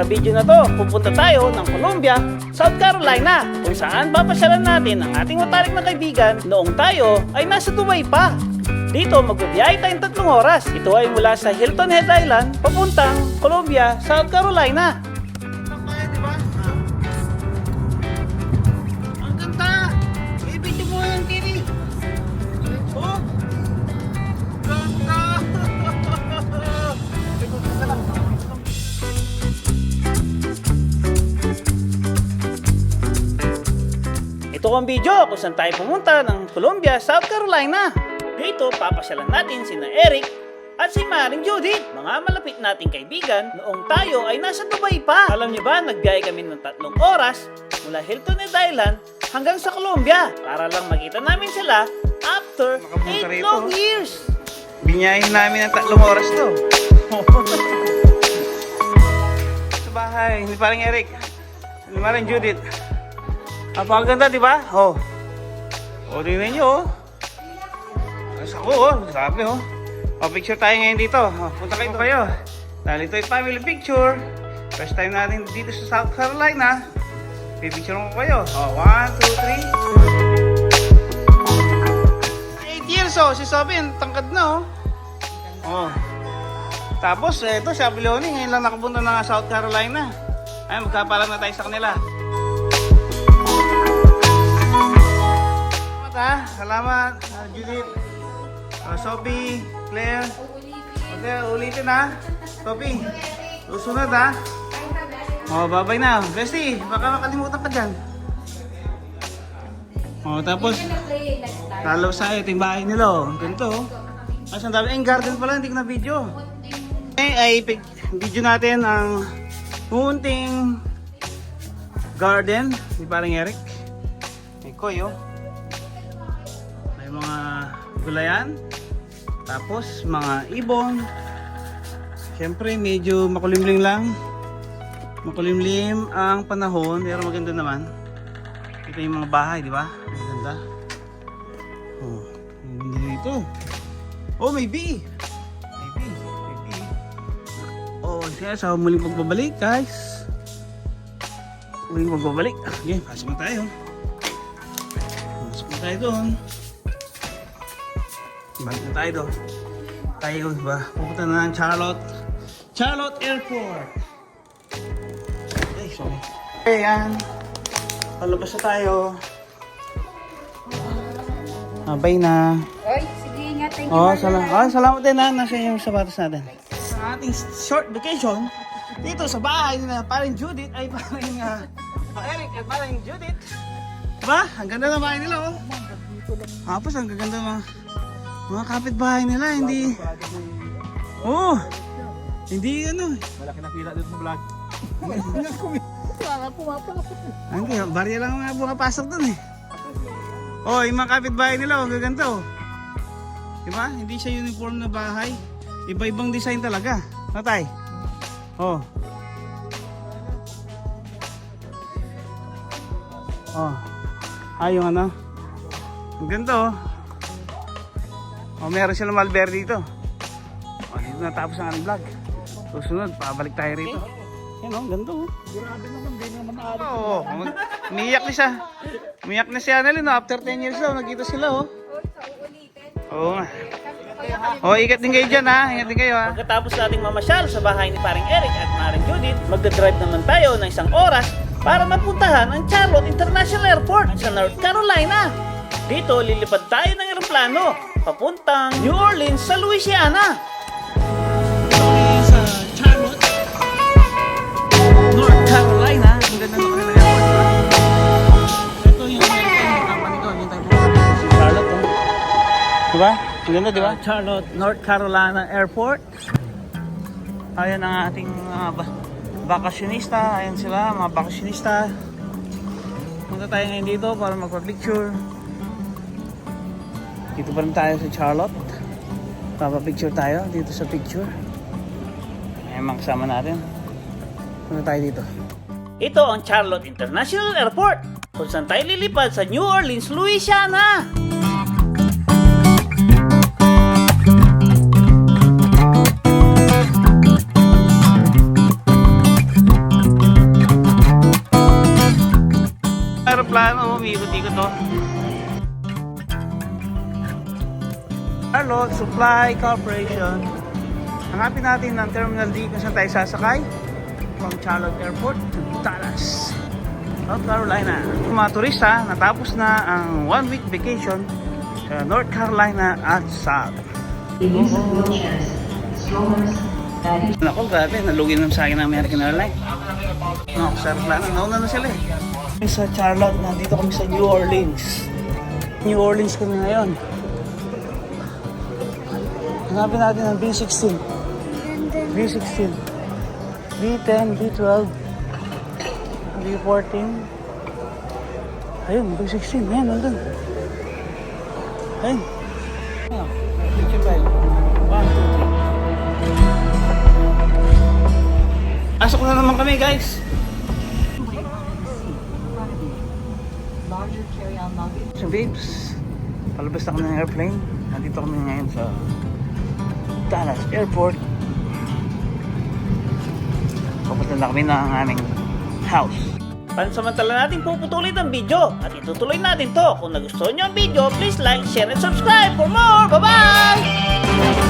Sa video na to, pupunta tayo ng Columbia, South Carolina, kung saan papasyalan natin ang ating matalik na kaibigan noong tayo ay nasa Dubai pa. Dito, magbibiyahe tayong tatlong oras. Ito ay mula sa Hilton Head Island, papuntang Columbia, South Carolina. Ang video kung saan tayo pumunta ng Columbia, South Carolina. Dito, papasyalan natin sina Eric at si Maring Judith, mga malapit nating kaibigan noong tayo ay nasa Dubai pa. Alam niyo ba, nagbiyahe kami ng tatlong oras mula Hilton Head Island hanggang sa Columbia para lang makita namin sila after Makapunta 8 rito. long years. Binyahin namin ng tatlong oras to. Sa bahay, ni parang Eric. Ni parang Judith. Napakaganda, di ba? Oh. O, tingnan nyo, oh. Ayos ako, oh. Sabi, oh. O, picture tayo ngayon dito. O, punta kayo kayo. Dahil ito ay family picture. First time natin dito sa South Carolina. Pipicture ko kayo. O, one, two, three. 8 years, oh. Si ang tangkad na, oh. Oh. Tapos, eto, si Abiloni, ngayon lang nakapunta na South Carolina. Ay, magkapalang na tayo sa kanila. Salamat ah, Judith. Uh, Sophie, Claire. Okay, ulitin ha. Sophie, susunod ha. Oh, babay na. Bestie, baka makalimutan ka dyan. Oh, tapos, Talo sa yung bahay nila oh. Ganito oh. As ang dami. Garden pala, hindi ko na video. Eh, ay video natin ang munting garden ni parang Eric. May koy oh. May mga gulayan. Tapos mga ibon. Siyempre medyo makulimlim lang. Makulimlim ang panahon pero maganda naman. Ito yung mga bahay, di ba? Maganda. Oh, hindi dito. Oh, may bee. Oh, siya sa muling pagbabalik, guys. Muling pagbabalik. Okay, pasok na tayo. Pasok na tayo doon. Balik na tayo doon. Tayo, ba? Pupunta na ng Charlotte. Charlotte Airport. Ay, sorry. Ayan. Palabas na tayo. Abay na. Oy, sige nga, thank you. Oh, Marla. salamat. Ah, salamat din ha. Nasa yung sapatos natin. Sa ating short vacation, dito sa bahay nila parang Judith ay parang uh, Eric at parang Judith. Diba? Ang ganda ng bahay nila oh. Tapos ang gaganda mga mga kapitbahay nila, hindi Oh. Hindi ano. Malaki na pila dito sa vlog. Hindi, barya lang nga pumapasok dun eh. Oh, yung mga kapitbahay nila, oh, gaganto. Diba? Hindi siya uniform na bahay. Iba-ibang design talaga. Natay. Oh. Oh. Ah, yung ano. Ang ganito, oh. Oh, meron silang malber dito. Oh, dito natapos ang vlog. Susunod, pabalik tayo rito. Yan, oh, ganito, oh. Grabe naman, di naman aari. Oo, mag- umiyak na siya. Umiyak na si Annalyn, no? after 10 years daw, nagkita sila, oh. Oo nga. Oh, ikat din kayo dyan, ha? Ingat din kayo, ha? Pagkatapos nating mamasyal sa bahay ni paring Eric at paring Judith, magdadrive naman tayo ng isang oras para mapuntahan ang Charlotte International Airport sa North Carolina. Dito, lilipad tayo ng eroplano papuntang New Orleans sa Louisiana. North Carolina. Ang ganda ng diba? Ito yung company ko, yung tayo Charlotte, oh. Diba? Ang ganda, diba? Charlotte, North Carolina Airport. Ayan ang ating mga ba- bakasyonista. Ayan sila, mga bakasyonista. Punta tayo ngayon dito para magpa-picture. Dito pa rin tayo sa Charlotte. Papa-picture tayo dito sa picture. Ayan mga kasama natin. Punta tayo dito. Ito ang Charlotte International Airport kung saan tayo lilipad sa New Orleans, Louisiana. Supply Corporation. Hanapin natin ang Terminal D kung saan tayo sasakay from Charlotte Airport to Dallas, South Carolina. Yung mga turista, natapos na ang one week vacation sa North Carolina at South. The use of wheelchairs, strollers, baggage Nako, grabe, nalugi naman sa akin ng American Airlines. No, sa aeroplano, nauna na sila eh. Sa Charlotte, nandito kami sa New Orleans. New Orleans kami ngayon. Hanapin natin ang B16. B16. B10, B12, B14. Ayun, B16. Ayan, nandun. Ayun. Ayun. 55. 1, 2, 3. Asok na naman kami guys. larger carry-on luggage. So babes, palabas na kami ng airplane. Nandito kami ngayon sa Dallas Airport. Papunta na kami ng aming house. Pansamantala natin puputulin ang video at itutuloy natin to. Kung nagustuhan nyo ang video, please like, share, and subscribe for more! Bye-bye!